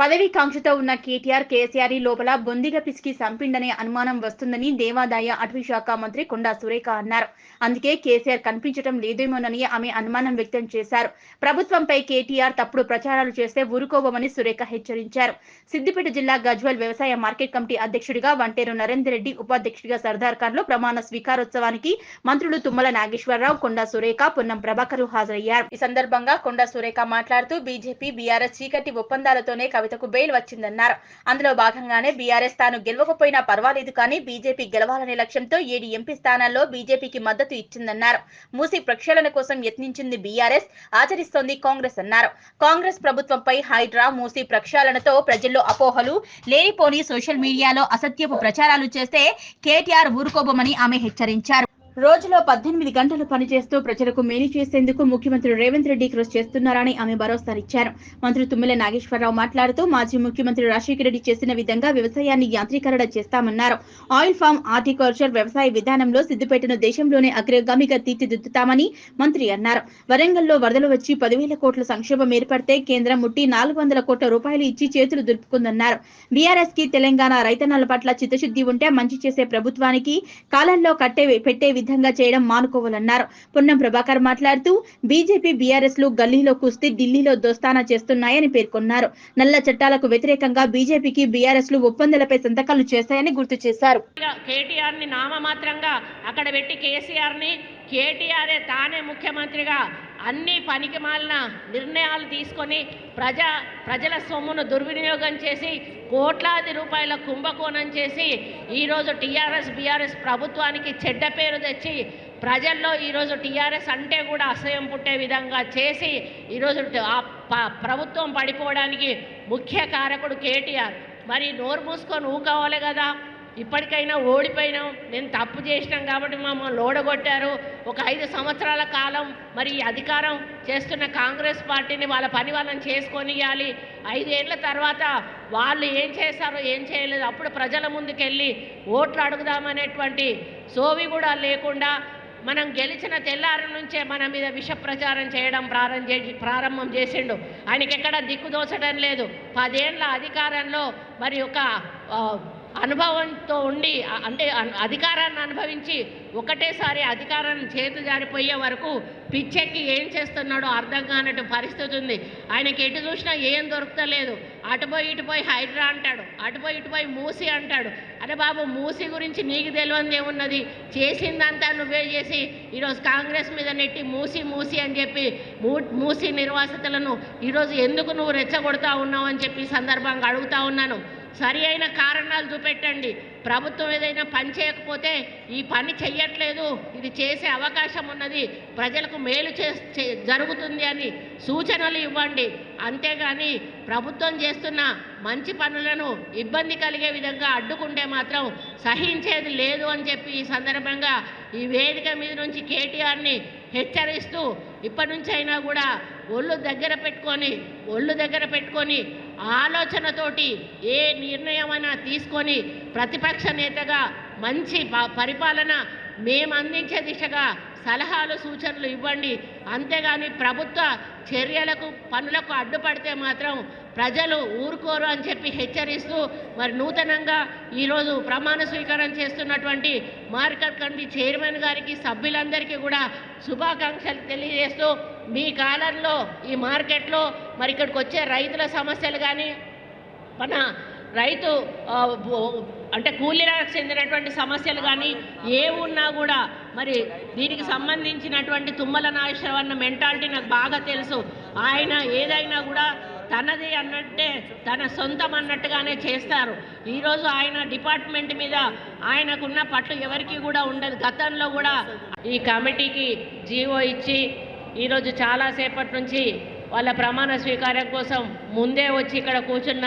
పదవి కాంక్షతో ఉన్న కేటీఆర్ కేసీఆర్ లోపల బొందిగా పిసికి సంపిండనే అనుమానం వస్తుందని దేవాదాయ అటవీ శాఖ మంత్రి కొండా సురేఖ అన్నారు. అందుకే కేసీఆర్ కనిపించడం లేదేమోనని ఆమె అనుమానం వ్యక్తం చేశారు. ప్రభుత్వంపై కేటీఆర్ తప్పుడు ప్రచారాలు చేస్తే ఊరుకోబోమని సురేఖ హెచ్చరించారు. సిద్దిపేట జిల్లా గజ్వల్ వ్యవసాయ మార్కెట్ కమిటీ అధ్యక్షుడిగా వంటేరు నరేందర్ రెడ్డి ఉపాధ్యక్షుడిగా సర్దార్ ఖాన్లో ప్రమాణ స్వీకారోత్సవానికి మంత్రులు తుమ్మల నాగేశ్వరరావు కొండా సురేఖ పొన్నం ప్రభాకర్ హాజరయ్యారు. ఈ సందర్భంగా కొండా సురేఖ మాట్లాడుతూ బీజేపీ బీఆర్ఎస్ చీకటి ఒప్పందాలతోనే కవితకు బెయిల్ వచ్చిందన్నారు. అందులో భాగంగానే బీఆర్ఎస్ తాను గెలవకపోయినా పర్వాలేదు కానీ బీజేపీ గెలవాలనే లక్ష్యంతో ఏడు ఎంపీ స్థానాల్లో బీజేపీకి మద్దతు ఇచ్చిందన్నారు. మూసి ప్రక్షాళన కోసం యత్నించింది బీఆర్ఎస్ ఆచరిస్తోంది కాంగ్రెస్ అన్నారు. కాంగ్రెస్ ప్రభుత్వంపై హైడ్రా మూసి ప్రక్షాళనతో ప్రజల్లో అపోహలు లేనిపోని సోషల్ మీడియాలో అసత్యపు ప్రచారాలు చేస్తే కేటీఆర్ ఊరుకోబోమని ఆమె హెచ్చరించారు. రోజులో పద్దెనిమిది గంటలు పనిచేస్తూ ప్రజలకు మేలు చేసేందుకు ముఖ్యమంత్రి రేవంత్ రెడ్డి కృషి చేస్తున్నారని ఆమె భరోసానిచ్చారు మంత్రి తుమ్మిల నాగేశ్వరరావు మాట్లాడుతూ మాజీ ముఖ్యమంత్రి రాజశేఖర రెడ్డి చేసిన విధంగా వ్యవసాయాన్ని యాంత్రీకరణ చేస్తామన్నారు. ఆయిల్ ఫామ్ హార్టికల్చర్ వ్యవసాయ విధానంలో సిద్దిపేటను దేశంలోనే అగ్రగామిగా తీర్చిదిద్దుతామని మంత్రి అన్నారు. వరంగల్లో వరదలు వచ్చి పదివేల కోట్ల సంక్షోభం ఏర్పడితే కేంద్రం ముట్టి నాలుగు వందల కోట్ల రూపాయలు ఇచ్చి చేతులు దులుపుకుందన్నారు. బీఆర్ఎస్కి తెలంగాణ రైతన్నల పట్ల చిత్తశుద్ధి ఉంటే మంచి చేసే ప్రభుత్వానికి కాలంలో కట్టే పెట్టే విధంగా చేయడం మానుకోవాలన్నారు. పొన్నం ప్రభాకర్ మాట్లాడుతూ బీజేపీ బీఆర్ఎస్లు గల్లీలో కుస్తీ ఢిల్లీలో దోస్తానా చేస్తున్నాయని పేర్కొన్నారు. నల్ల చట్టాలకు వ్యతిరేకంగా బీజేపీకి బీఆర్ఎస్లు ఒప్పందాలపై సంతకాలు చేశాయని గుర్తు చేశారు. కేటీఆర్ని నామమాత్రంగా అక్కడ పెట్టి కేసీఆర్ని కేటీఆర్ తానే ముఖ్యమంత్రిగా అన్ని పనికి మాలిన నిర్ణయాలు తీసుకొని ప్రజా ప్రజల సొమ్మును దుర్వినియోగం చేసి కోట్లాది రూపాయల కుంభకోణం చేసి ఈరోజు టీఆర్ఎస్ బీఆర్ఎస్ ప్రభుత్వానికి చెడ్డ పేరు తెచ్చి ప్రజల్లో ఈరోజు టీఆర్ఎస్ అంటే కూడా అసహ్యం పుట్టే విధంగా చేసి ఈరోజు ఆ ప- ప్రభుత్వం పడిపోవడానికి ముఖ్య కారకుడు కేటీఆర్. మరి నోరు మూసుకొని ఊకోవాలి కదా. ఇప్పటికైనా ఓడిపోయినాం. మేము తప్పు చేసినాం కాబట్టి మమ్మల్ని ఓడగొట్టారు ఒక ఐదు సంవత్సరాల కాలం మరి ఈ అధికారం చేస్తున్న కాంగ్రెస్ పార్టీని వాళ్ళ పని వాళ్ళని చేసుకొని ఇవ్వాలి ఐదేళ్ళ తర్వాత వాళ్ళు ఏం చేశారో ఏం చేయలేదు. అప్పుడు ప్రజల ముందుకెళ్ళి ఓట్లు అడుగుదామనేటువంటి సోవి కూడా లేకుండా మనం గెలిచిన తెల్లారి నుంచే మన మీద విష ప్రచారం చేయడం ప్రారంభ చేసి ప్రారంభం చేసిండు. ఆయనకి ఎక్కడ దిక్కుదోచడం లేదు. పదేళ్ళ అధికారంలో మరి ఒక అనుభవంతో ఉండి అంటే అధికారాన్ని అనుభవించి ఒకటేసారి అధికారాన్ని చేతు జారిపోయే వరకు పిచ్చెక్కి ఏం చేస్తున్నాడో అర్థం కానట్టు పరిస్థితి ఉంది. ఆయనకి ఎటు చూసినా ఏం దొరుకుతలేదు. అటుపోయి ఇటుపోయి హైడ్రా అంటాడు. అటుపోయి ఇటుపోయి మూసి అంటాడు. అరే బాబు మూసి గురించి నీకు తెలియంది ఏమున్నది? చేసిందంతా నువ్వే చేసి ఈరోజు కాంగ్రెస్ మీద నెట్టి మూసి మూసి అని చెప్పి మూ మూసి నిర్వాసితులను ఈరోజు ఎందుకు నువ్వు రెచ్చగొడతా ఉన్నావు అని చెప్పి సందర్భంగా అడుగుతా ఉన్నాను. సరి అయిన కారణాలు చూపెట్టండి. ప్రభుత్వం ఏదైనా పని చేయకపోతే ఈ పని చెయ్యట్లేదు. ఇది చేసే అవకాశం ఉన్నది. ప్రజలకు మేలు చే జరుగుతుంది అని సూచనలు ఇవ్వండి. అంతేగాని ప్రభుత్వం చేస్తున్న మంచి పనులను ఇబ్బంది కలిగే విధంగా అడ్డుకుంటే మాత్రం సహించేది లేదు అని చెప్పి ఈ సందర్భంగా ఈ వేదిక మీద నుంచి కేటీఆర్ని హెచ్చరిస్తూ ఇప్పటి నుంచి అయినా కూడా ఒళ్ళు దగ్గర పెట్టుకొని ఒళ్ళు దగ్గర పెట్టుకొని ఆలోచనతోటి ఏ నిర్ణయమైనా తీసుకొని ప్రతిపక్ష నేతగా మంచి ప- పరిపాలన మేము అందించే దిశగా సలహాలు సూచనలు ఇవ్వండి. అంతేగాని ప్రభుత్వ చర్యలకు పనులకు అడ్డుపడితే మాత్రం ప్రజలు ఊరుకోరు అని చెప్పి హెచ్చరిస్తూ మరి నూతనంగా ఈరోజు ప్రమాణ స్వీకారం చేస్తున్నటువంటి మార్కెట్ కమిటీ చైర్మన్ గారికి సభ్యులందరికీ కూడా శుభాకాంక్షలు తెలియజేస్తూ మీ కాలంలో ఈ మార్కెట్లో మరి ఇక్కడికి వచ్చే రైతుల సమస్యలు కానీ మన రైతు అంటే కూలీలకు చెందినటువంటి సమస్యలు కానీ ఏ ఉన్నా కూడా మరి దీనికి సంబంధించినటువంటి తుమ్మల నాగేశ్వరరావు అన్న మెంటాలిటీ నాకు బాగా తెలుసు. ఆయన ఏదైనా కూడా తనది అన్నట్టే తన సొంతం అన్నట్టుగానే చేస్తారు. ఈరోజు ఆయన డిపార్ట్మెంట్ మీద ఆయనకున్న పట్లు ఎవరికి కూడా ఉండదు. గతంలో కూడా ఈ కమిటీకి జీవో ఇచ్చి ఈరోజు చాలాసేపటి నుంచి వాళ్ళ ప్రమాణ స్వీకారం కోసం ముందే వచ్చి ఇక్కడ కూర్చున్న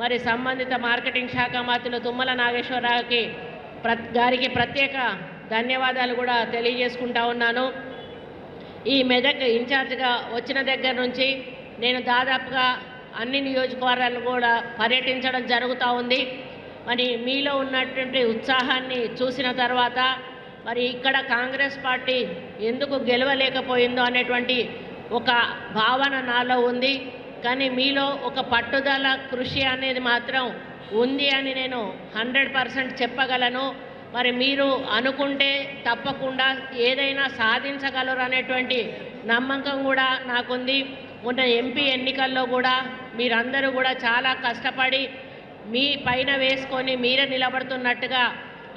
మరి సంబంధిత మార్కెటింగ్ శాఖ మంత్రులు తుమ్మల నాగేశ్వరరావుకి ప్ర గారికి ప్రత్యేక ధన్యవాదాలు కూడా తెలియజేసుకుంటా ఉన్నాను. ఈ మెదక్ ఇన్ఛార్జ్గా వచ్చిన దగ్గర నుంచి నేను దాదాపుగా అన్ని నియోజకవర్గాలు కూడా పర్యటించడం జరుగుతూ ఉంది. మరి మీలో ఉన్నటువంటి ఉత్సాహాన్ని చూసిన తర్వాత మరి ఇక్కడ కాంగ్రెస్ పార్టీ ఎందుకు గెలవలేకపోయిందో అనేటువంటి ఒక భావన నాలో ఉంది. కానీ మీలో ఒక పట్టుదల కృషి అనేది మాత్రం ఉంది అని నేను హండ్రెడ్ పర్సెంట్ చెప్పగలను. మరి మీరు అనుకుంటే తప్పకుండా ఏదైనా సాధించగలరు అనేటువంటి నమ్మకం కూడా నాకుంది. మొన్న ఎంపీ ఎన్నికల్లో కూడా మీరందరూ కూడా చాలా కష్టపడి మీ పైన వేసుకొని మీరే నిలబడుతున్నట్టుగా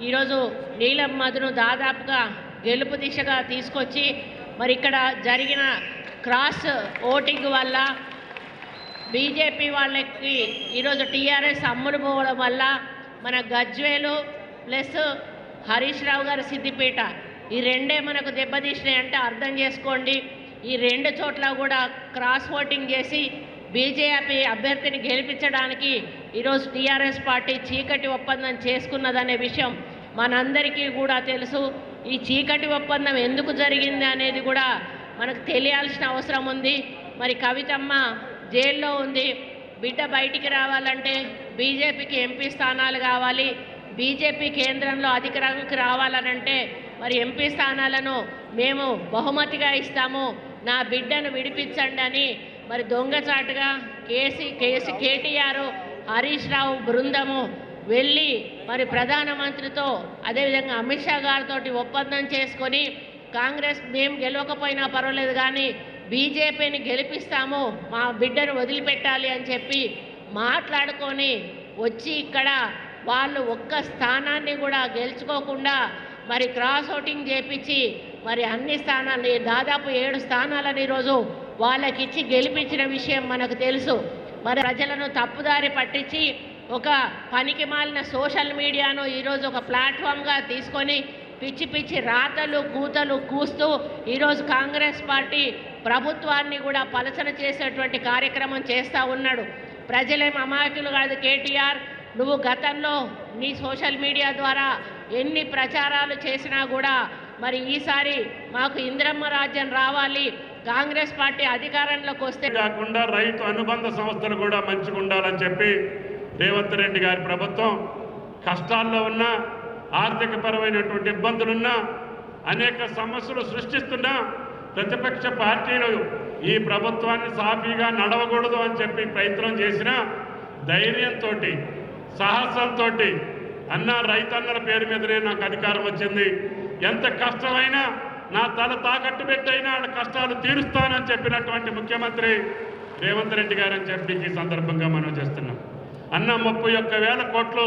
ఈరోజు నీలం మధును దాదాపుగా గెలుపు దిశగా తీసుకొచ్చి మరి ఇక్కడ జరిగిన క్రాస్ ఓటింగ్ వల్ల బీజేపీ వాళ్ళకి ఈరోజు టీఆర్ఎస్ అమ్ములు పోవడం వల్ల మన గజ్వేలు ప్లస్ హరీష్ రావు గారి సిద్దిపేట ఈ రెండే మనకు దెబ్బతీసినాయి అంటే అర్థం చేసుకోండి. ఈ రెండు చోట్ల కూడా క్రాస్ ఓటింగ్ చేసి బీజేపీ అభ్యర్థిని గెలిపించడానికి ఈరోజు టీఆర్ఎస్ పార్టీ చీకటి ఒప్పందం చేసుకున్నదనే విషయం మనందరికీ కూడా తెలుసు ఈ చీకటి ఒప్పందం ఎందుకు జరిగింది అనేది కూడా మనకు తెలియాల్సిన అవసరం ఉంది. మరి కవితమ్మ జైల్లో ఉంది. బిడ్డ బయటికి రావాలంటే బీజేపీకి ఎంపీ స్థానాలు కావాలి. బీజేపీ కేంద్రంలో అధికారంకి రావాలనంటే మరి ఎంపీ స్థానాలను మేము బహుమతిగా ఇస్తాము. నా బిడ్డను విడిపించండి అని మరి దొంగచాటుగా KC KC KTR Harish Rao బృందము వెళ్ళి మరి ప్రధానమంత్రితో అదేవిధంగా అమిత్ షా గారితో ఒప్పందం చేసుకొని కాంగ్రెస్ మేము గెలవకపోయినా పర్వాలేదు కానీ బీజేపీని గెలిపిస్తాము మా బిడ్డను వదిలిపెట్టాలి అని చెప్పి మాట్లాడుకొని వచ్చి ఇక్కడ వాళ్ళు ఒక్క స్థానాన్ని కూడా గెలుచుకోకుండా మరి క్రాస్ ఓటింగ్ చేపించి మరి అన్ని స్థానాన్ని దాదాపు ఏడు స్థానాలను ఈరోజు వాళ్ళకిచ్చి గెలిపించిన విషయం మనకు తెలుసు. మరి ప్రజలను తప్పుదారి పట్టించి ఒక పనికి మాలిన సోషల్ మీడియాను ఈరోజు ఒక ప్లాట్ఫామ్గా తీసుకొని పిచ్చి పిచ్చి రాతలు కూతలు కూస్తూ ఈరోజు కాంగ్రెస్ పార్టీ ప్రభుత్వాన్ని కూడా పలచన చేసేటువంటి కార్యక్రమం చేస్తూ ఉన్నాడు. ప్రజలేం అమాయకులు కాదు కేటీఆర్. నువ్వు గతంలో నీ సోషల్ మీడియా ద్వారా ఎన్ని ప్రచారాలు చేసినా కూడా మరి ఈసారి మాకు ఇంద్రమ్మ రాజ్యం రావాలి. కాంగ్రెస్ పార్టీ అధికారంలోకి వస్తే కాకుండా రైతు అనుబంధ సంస్థలు కూడా మంచిగా ఉండాలని చెప్పి రేవంత్ రెడ్డి గారి ప్రభుత్వం కష్టాల్లో ఉన్న ఆర్థిక పరమైనటువంటి ఇబ్బందులున్నా అనేక సమస్యలు సృష్టిస్తున్నా ప్రతిపక్ష పార్టీలు ఈ ప్రభుత్వాన్ని సాఫీగా నడవకూడదు అని చెప్పి ప్రయత్నం చేసిన ధైర్యంతో సాహసంతో అన్న రైతన్నల పేరు మీదనే నాకు అధికారం వచ్చింది. ఎంత కష్టమైనా నా తల తాకట్టు పెట్టైనా వాళ్ళ కష్టాలు తీరుస్తానని చెప్పినటువంటి ముఖ్యమంత్రి రేవంత్ రెడ్డి గారని చెప్పి ఈ సందర్భంగా మనం చేస్తున్నాం. అన్న ముప్పై ఒక్క వేల కోట్లు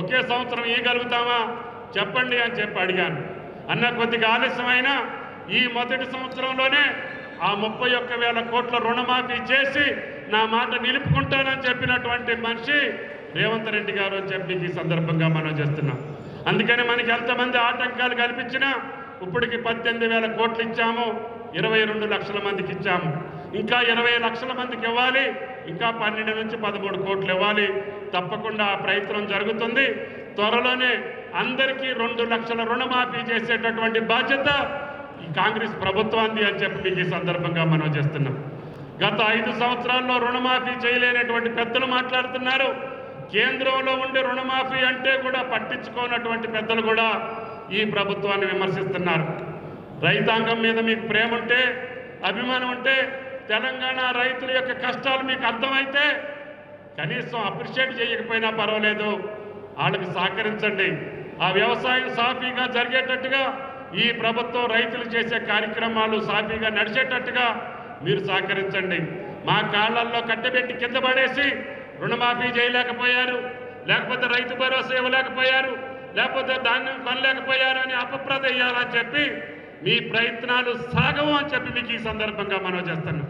ఒకే సంవత్సరం ఇవ్వగలుగుతామా చెప్పండి అని చెప్పి అడిగాను. అన్న కొద్దిగా ఆలస్యమైనా ఈ మొదటి సంవత్సరంలోనే ఆ ముప్పై ఒక్క వేల కోట్ల రుణమాఫీ చేసి నా మాట నిలుపుకుంటానని చెప్పినటువంటి మనిషి రేవంత్ రెడ్డి గారు అని చెప్పి ఈ సందర్భంగా మనం చేస్తున్నాం. అందుకని మనకి ఎంతమంది ఆటంకాలు కల్పించినా ఇప్పటికి పద్దెనిమిది వేల కోట్లు ఇచ్చాము ఇరవై రెండు లక్షల మందికి ఇచ్చాము. ఇంకా ఇరవై లక్షల మందికి ఇవ్వాలి. ఇంకా పన్నెండు నుంచి పదమూడు కోట్లు ఇవ్వాలి. తప్పకుండా ఆ ప్రయత్నం జరుగుతుంది. త్వరలోనే అందరికీ రెండు లక్షల రుణమాఫీ చేసేటటువంటి బాధ్యత ఈ కాంగ్రెస్ ప్రభుత్వాన్ని అని చెప్పి మీకు ఈ సందర్భంగా మనం చేస్తున్నాం. గత ఐదు సంవత్సరాల్లో రుణమాఫీ చేయలేనటువంటి పెద్దలు మాట్లాడుతున్నారు. కేంద్రంలో ఉండే రుణమాఫీ అంటే కూడా పట్టించుకోనటువంటి పెద్దలు కూడా ఈ ప్రభుత్వాన్ని విమర్శిస్తున్నారు. రైతాంగం మీద మీకు ప్రేమ ఉంటే అభిమానం ఉంటే తెలంగాణ రైతుల యొక్క కష్టాలు మీకు అర్థమైతే కనీసం అప్రిషియేట్ చేయకపోయినా పర్వాలేదు. వాళ్ళకి సహకరించండి. ఆ వ్యవసాయం సాఫీగా జరిగేటట్టుగా ఈ ప్రభుత్వం రైతులు చేసే కార్యక్రమాలు సాఫీగా నడిచేటట్టుగా మీరు సహకరించండి. మా కాళ్ళల్లో కట్టబెట్టి కింద పడేసి రుణమాఫీ చేయలేకపోయారు. లేకపోతే రైతు భరోసా ఇవ్వలేకపోయారు. లేకపోతే ధాన్యం కొనలేకపోయారు అని అపప్రద ఇయ్యాలని చెప్పి మీ ప్రయత్నాలు సాగవు అని చెప్పి మీకు ఈ సందర్భంగా మనం చేస్తున్నాం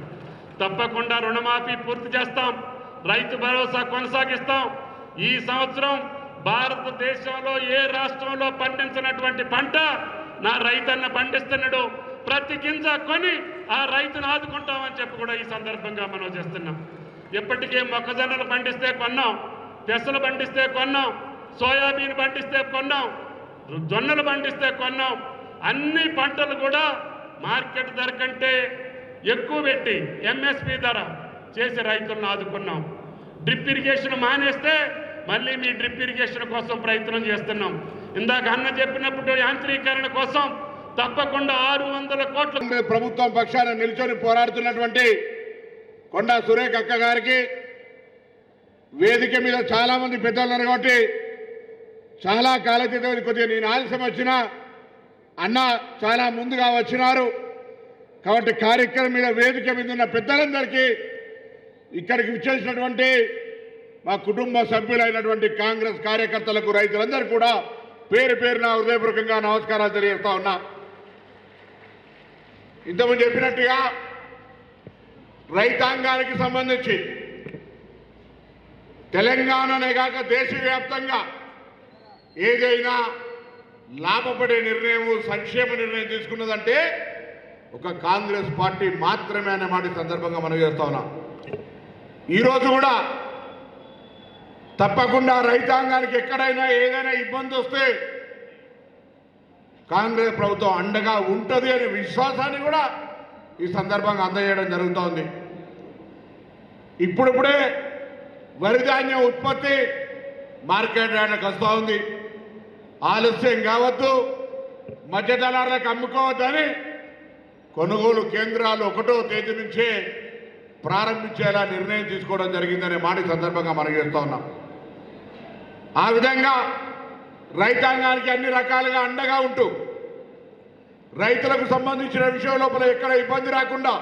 తప్పకుండా రుణమాఫీ పూర్తి చేస్తాం. రైతు భరోసా కొనసాగిస్తాం. ఈ సంవత్సరం భారతదేశంలో ఏ రాష్ట్రంలో పండించినటువంటి పంట నా రైతన్న పండిస్తున్నాడు ప్రతి గింజ కొని ఆ రైతును ఆదుకుంటామని చెప్పి కూడా ఈ సందర్భంగా మనం చేస్తున్నాం. ఇప్పటికే మొక్కజొన్నలు పండిస్తే కొన్నాం పెసలు పండిస్తే కొన్నాం సోయాబీన్ పండిస్తే కొన్నాం జొన్నలు పండిస్తే కొన్నాం అన్ని పంటలు కూడా మార్కెట్ ధర కంటే ఎక్కువ పెట్టి ఎంఎస్పి ధర చేసి రైతులను ఆదుకున్నాం. డ్రిప్ ఇరిగేషన్ మానేస్తే మళ్ళీ మీ డ్రిప్ ఇరిగేషన్ కోసం ప్రయత్నం చేస్తున్నాం. ఇందాక అన్న చెప్పినప్పుడు యాంత్రీకరణ కోసం తప్పకుండా ఆరు వందల కోట్ల ప్రభుత్వం పక్షాన నిల్చొని పోరాడుతున్నటువంటి కొండా సురేఖ అక్క గారికి వేదిక మీద చాలా మంది పెద్దలు ఉన్నారు కాబట్టి చాలా కాలతీతం కొద్దిగా నేను ఆలస్యం వచ్చినా అన్న చాలా ముందుగా వచ్చినారు. కాబట్టి కార్యక్రమం మీద వేదిక మీద ఉన్న పెద్దలందరికీ ఇక్కడికి విచ్చేసినటువంటి మా కుటుంబ సభ్యులైనటువంటి కాంగ్రెస్ కార్యకర్తలకు రైతులందరూ కూడా పేరు పేరున హృదయపూర్వకంగా నమస్కారాలు తెలియజేస్తా ఉన్నా. ఇంతకుముందు చెప్పినట్టుగా రైతాంగానికి సంబంధించి తెలంగాణనే కాక దేశవ్యాప్తంగా ఏదైనా లాభపడే నిర్ణయం సంక్షేమ నిర్ణయం తీసుకున్నదంటే ఒక కాంగ్రెస్ పార్టీ మాత్రమే అనే మాట సందర్భంగా మనం చేస్తా ఉన్నాం. ఈరోజు కూడా తప్పకుండా రైతాంగానికి ఎక్కడైనా ఏదైనా ఇబ్బంది వస్తే కాంగ్రెస్ ప్రభుత్వం అండగా ఉంటుంది అనే విశ్వాసాన్ని కూడా ఈ సందర్భంగా అందజేయడం జరుగుతోంది. ఇప్పుడిప్పుడే వరి ధాన్యం ఉత్పత్తి మార్కెట్ ఆయనకు వస్తూ ఉంది. ఆలస్యం కావద్దు. మధ్య దళారులకు అమ్ముకోవద్దని కొనుగోలు కేంద్రాలు ఒకటో తేదీ నుంచే ప్రారంభించేలా నిర్ణయం తీసుకోవడం జరిగిందనే మాట సందర్భంగా మనం చేస్తూ ఉన్నాం. ఆ విధంగా రైతాంగానికి అన్ని రకాలుగా అండగా ఉంటూ రైతులకు సంబంధించిన విషయం లోపల ఎక్కడ ఇబ్బంది రాకుండా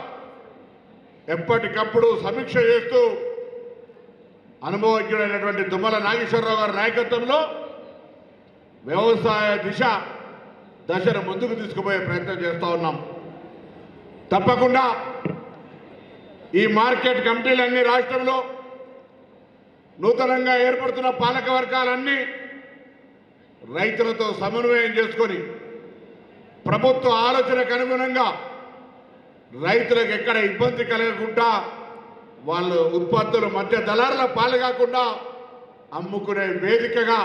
ఎప్పటికప్పుడు సమీక్ష చేస్తూ అనుభవజ్ఞుడైనటువంటి దుమ్మల నాగేశ్వరరావు గారి నాయకత్వంలో వ్యవసాయ దిశ దశను ముందుకు తీసుకుపోయే ప్రయత్నం చేస్తూ ఉన్నాం. తప్పకుండా ఈ మార్కెట్ కమిటీలన్నీ రాష్ట్రంలో నూతనంగా ఏర్పడుతున్న పాలక వర్గాలన్నీ రైతులతో సమన్వయం చేసుకొని ప్రభుత్వ ఆలోచనకు అనుగుణంగా రైతులకు ఎక్కడ ఇబ్బంది కలగకుండా వాళ్ళు ఉత్పత్తులు మధ్య దళారుల పాలు కాకుండా అమ్ముకునే వేదికగా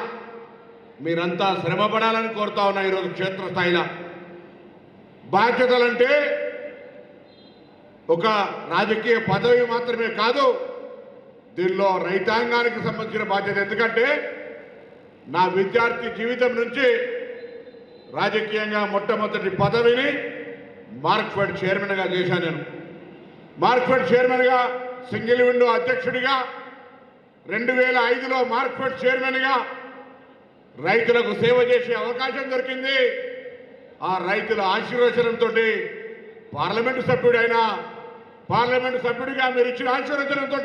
మీరంతా శ్రమపడాలని కోరుతా ఉన్నా ఈరోజు క్షేత్రస్థాయిలో. బాధ్యతలంటే ఒక రాజకీయ పదవి మాత్రమే కాదు దీనిలో రైతాంగానికి సంబంధించిన బాధ్యత. ఎందుకంటే నా విద్యార్థి జీవితం నుంచి రాజకీయంగా మొట్టమొదటి పదవిని మార్క్ఫెడ్ చైర్మన్గా చేశాను నేను. మార్క్ఫెడ్ చైర్మన్గా సింగిల్ విండో అధ్యక్షుడిగా రెండు వేల ఐదులో మార్క్ఫెడ్ చైర్మన్గా రైతులకు సేవ చేసే అవకాశం దొరికింది. ఆ రైతుల ఆశీర్వచనంతో పార్లమెంటు సభ్యుడైనా పార్లమెంటు సభ్యుడిగా మీరు ఇచ్చిన ఆశీర్వచనంతో